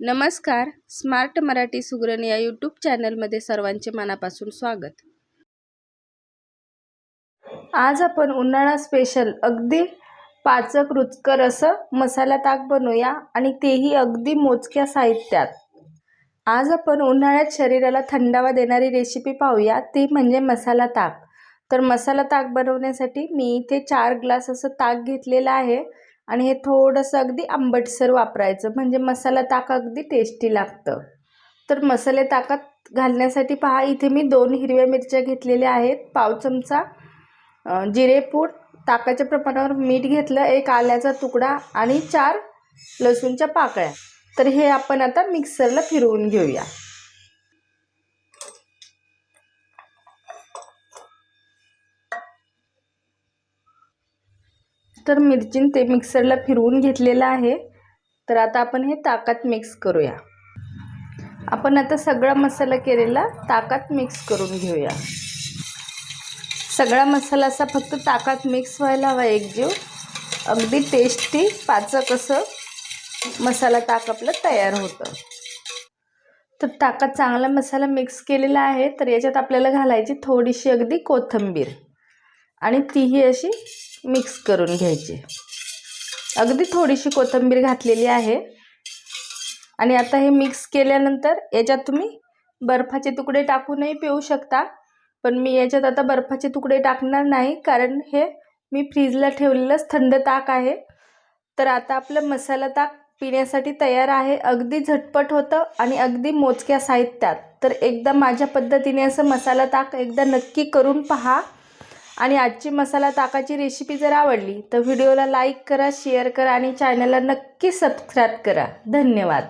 नमस्कार. स्मार्ट मराठी सुगरण या यूट्यूब चॅनलमध्ये सर्वांचे मनापासून स्वागत. आज आपण उन्हाळा स्पेशल अगदी पाचक रुचकर असं मसाला ताक बनवूया आणि तेही अगदी मोजक्या साहित्यात. आज आपण उन्हाळ्यात शरीराला थंडावा देणारी रेसिपी पाहूया. ती म्हणजे मसाला ताक. तर मसाला ताक बनवण्यासाठी मी इथे चार ग्लास असं ताक घेतलेलं आहे. आणि हे थोडंसं अगदी आंबटसर वापरायचं. म्हणजे मसाला ताक अगदी टेस्टी लागतं. तर मसाले ताकात घालण्यासाठी पहा इथे मी दोन हिरव्या मिरच्या घेतलेल्या आहेत. पाव चमचा जिरेपूड ताकाच्या प्रमाणावर मीठ घेतलं एक आल्याचा तुकडा आणि चार लसूणच्या पाकळ्या. तर हे आपण आता मिक्सरला फिरवून घेऊया. तर मिरचीन ते मिक्सरला फिरवून घेतलेलं आहे. तर आता आपण हे ताकात मिक्स करूया. आपण आता सगळा मसाला केलेला ताकात मिक्स करून घेऊया. सगळा मसाला असा फक्त ताकात मिक्स व्हायला हवा एकजीव. अगदी टेस्टी पाचक असं मसाला ताक आपलं तयार होतं. तर ताकात चांगला मसाला मिक्स केलेला आहे. तर याच्यात आपल्याला घालायची थोडीशी अगदी कोथिंबीर. आणि तीही अशी मिक्स करून घ्यायची. अगदी थोडीशी कोथिंबीर घातलेली आहे. आणि आता हे मिक्स केल्यानंतर याच्यात तुम्ही बर्फाचे तुकडे टाकूनही पिऊ शकता. पण मी याच्यात आता बर्फाचे तुकडे टाकणार नाही कारण हे मी फ्रीजला ठेवलेलंच थंड ताक आहे. तर आता आपलं मसाला ताक पिण्यासाठी तयार आहे. अगदी झटपट होतं आणि अगदी मोजक्या साहित्यात. तर एकदा माझ्या पद्धतीने असं मसाला ताक एकदा नक्की करून पहा. आणि आजची मसाला ताकाची रेसिपी जर आवडली तर व्हिडिओला लाईक करा शेअर करा आणि चॅनलला नक्की सबस्क्राईब करा. धन्यवाद.